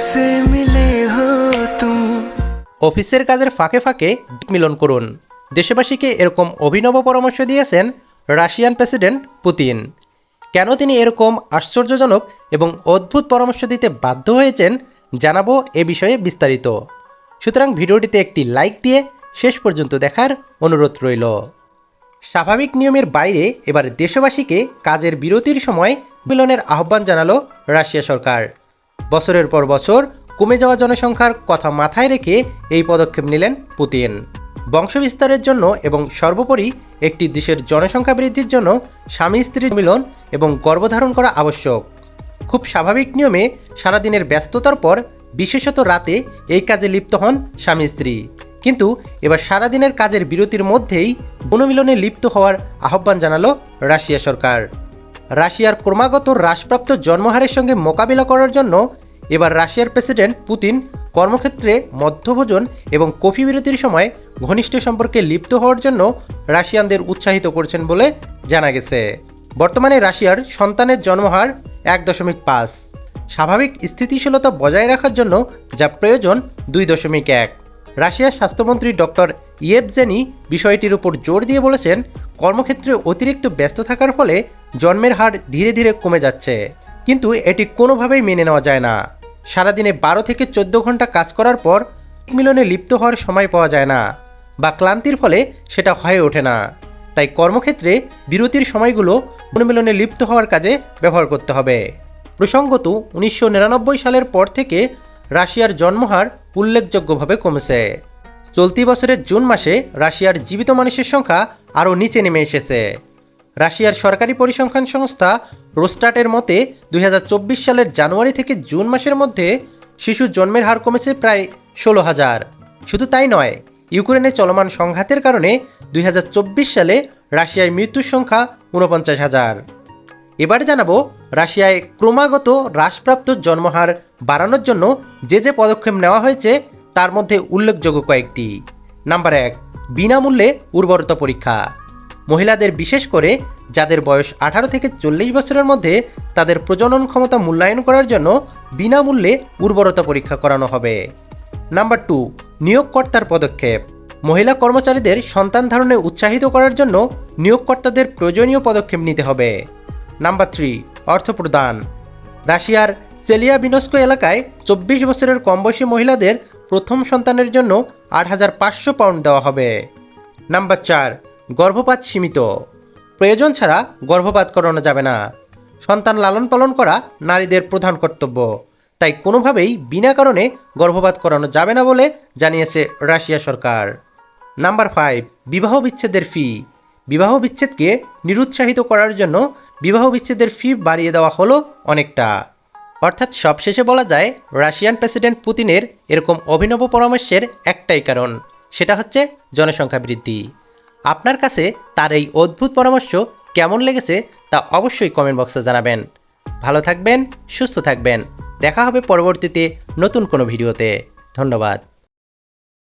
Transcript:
कैसे मिले हो तुम অফিসের কাজের ফাঁকে ফাঁকে মিলন করুন দেশবাসীকে এরকম অভিনব পরামর্শ দিয়েছেন রাশিয়ান প্রেসিডেন্ট পুতিন কেন তিনি এরকম আশ্চর্যজনক এবং অদ্ভুত পরামর্শ দিতে বাধ্য হয়েছেন জানাবো এ বিষয়ে বিস্তারিত সুতরাং ভিডিওটিতে একটি লাইক দিয়ে শেষ পর্যন্ত দেখার অনুরোধ রইল স্বাভাবিক নিয়মের বাইরে এবার দেশবাসীকে কাজের বিরতির সময় মিলনের আহ্বান জানালো রাশিয়া সরকার বছরের পর বছর কমে যাওয়া জনসংখ্যার কথা মাথায় রেখে এই পদক্ষেপ নিলেন পুতিন। বংশবিস্তারের জন্য এবং সর্বোপরি একটি দেশের জনসংখ্যা বৃদ্ধির জন্য স্বামী স্ত্রীর মিলন এবং গর্ভধারণ করা আবশ্যক। খুব স্বাভাবিক নিয়মে সারাদিনের ব্যস্ততার পর বিশেষত রাতে এই কাজে লিপ্ত হন স্বামী স্ত্রী। কিন্তু এবার সারাদিনের কাজের বিরতির মধ্যেই বনমিলনে লিপ্ত হওয়ার আহ্বান জানালো রাশিয়া সরকার। রাশিয়ার ক্রমাগত হ্রাসপ্রাপ্ত জন্মহারের সঙ্গে মোকাবিলা করার জন্য এবার রাশিয়ার প্রেসিডেন্ট পুতিন কর্মক্ষেত্রে মধ্যভোজন এবং কফি বিরতির সময় ঘনিষ্ঠ সম্পর্কে লিপ্ত হওয়ার জন্য রাশিয়ানদের উৎসাহিত করছেন বলে জানা গেছে। বর্তমানে রাশিয়ার সন্তানের জন্মহার এক দশমিক পাঁচ। স্বাভাবিক স্থিতিশীলতা বজায় রাখার জন্য যা প্রয়োজন দুই দশমিক এক। রাশিয়ার স্বাস্থ্যমন্ত্রী ডক্টর ইয়েবজেনি বিষয়টির উপর জোর দিয়ে বলেছেন, কর্মক্ষেত্রে অতিরিক্ত ব্যস্ত থাকার ফলে জন্মের হার ধীরে ধীরে কমে যাচ্ছে। কিন্তু এটি কোনোভাবেই মেনে নেওয়া যায় না। সারাদিনে বারো থেকে চোদ্দ ঘণ্টা কাজ করার পর মিলনে লিপ্ত হওয়ার সময় পাওয়া যায় না বা ক্লান্তির ফলে সেটা হয়ে ওঠে না। তাই কর্মক্ষেত্রে বিরতির সময়গুলো অনুমিলনে লিপ্ত হওয়ার কাজে ব্যবহার করতে হবে। প্রসঙ্গত, উনিশশো নিরানব্বই সালের পর থেকে রাশিয়ার জন্মহার উল্লেখযোগ্যভাবে কমেছে। চলতি বছরের জুন মাসে রাশিয়ার জীবিত মানুষের সংখ্যা আরও নিচে নেমে এসেছে। রাশিয়ার সরকারি পরিসংখ্যান সংস্থা রোস্টাটের মতে, দুই হাজার চব্বিশ সালের জানুয়ারি থেকে জুন মাসের মধ্যে শিশু জন্মের হার কমেছে প্রায় ষোলো হাজার। শুধু তাই নয়, ইউক্রেনে চলমান সংঘাতের কারণে দুই হাজার চব্বিশ সালে রাশিয়ায় মৃত্যুর সংখ্যা ঊনপঞ্চাশ হাজার। এবার জানাব, রাশিয়ায় ক্রমাগত হ্রাসপ্রাপ্ত জন্মহার বাড়ানোর জন্য যে যে পদক্ষেপ নেওয়া হয়েছে, তার মধ্যে উল্লেখযোগ্য কয়েকটি। নাম্বার এক, বিনামূল্যে উর্বরতা পরীক্ষা। মহিলাদের বিশেষ করে যাদের বয়স আঠারো থেকে চল্লিশ বছরের মধ্যে তাদের প্রজনন ক্ষমতা মূল্যায়ন করার জন্য বিনামূল্যে উর্বরতা পরীক্ষা করানো হবে। নাম্বার টু, নিয়োগকর্তার পদক্ষেপ। মহিলা কর্মচারীদের সন্তান ধারণে উৎসাহিত করার জন্য নিয়োগকর্তাদের প্রয়োজনীয় পদক্ষেপ নিতে হবে। নাম্বার থ্রি অর্থ প্রদান রাশিয়ার চেলিয়াবিনস্কো এলাকায় চব্বিশ বছরের কম বয়সী মহিলাদের প্রথম সন্তানের জন্য আট হাজার পাঁচশো পাউন্ড দেওয়া হবে। নাম্বার চার, গর্ভপাত সীমিত। প্রয়োজন ছাড়া গর্ভপাত করানো যাবে না। সন্তান লালন পালন করা নারীদের প্রধান কর্তব্য। তাই কোনোভাবেই বিনা কারণে গর্ভপাত করানো যাবে না বলে জানিয়েছে রাশিয়া সরকার। নাম্বার ফাইভ বিবাহ বিচ্ছেদের ফি। বিবাহ বিচ্ছেদকে নিরুৎসাহিত করার জন্য বিবাহ বিচ্ছেদের ফি বাড়িয়ে দেওয়া হলো অনেকটা। অর্থাৎ সবশেষে বলা যায়, রাশিয়ান প্রেসিডেন্ট পুতিনের এরকম অভিনব পরামর্শের একটাই কারণ, সেটা হচ্ছে জনসংখ্যা বৃদ্ধি। আপনার কাছে তার এই অদ্ভুত পরামর্শ কেমন লেগেছে তা অবশ্যই কমেন্ট বক্সে জানাবেন। ভালো থাকবেন, সুস্থ থাকবেন। দেখা হবে পরবর্তীতে নতুন কোনো ভিডিওতে। ধন্যবাদ।